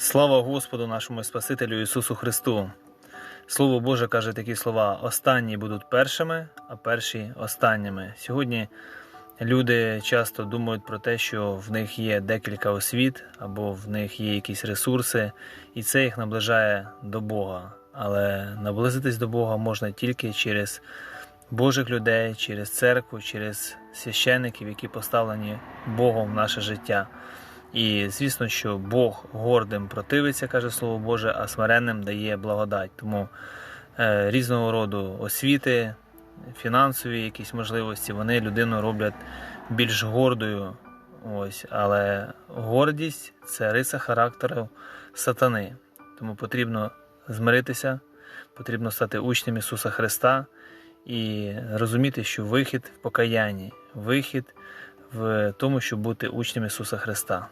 Слава Господу нашому Спасителю Ісусу Христу! Слово Боже каже такі слова: останні будуть першими, а перші останніми. Сьогодні люди часто думають про те, що в них є декілька освіт або в них є якісь ресурси, і це їх наближає до Бога. Але наблизитись до Бога можна тільки через Божих людей, через церкву, через священників, які поставлені Богом в наше життя. І звісно, що Бог гордим противиться, каже Слово Боже, а смиренним дає благодать. Тому е, різного роду освіти, фінансові якісь можливості, вони людину роблять більш гордою. Ось, але гордість це риса характеру сатани. Тому потрібно змиритися, потрібно стати учнем Ісуса Христа і розуміти, що вихід в покаянні, вихід в тому, щоб бути учнем Ісуса Христа.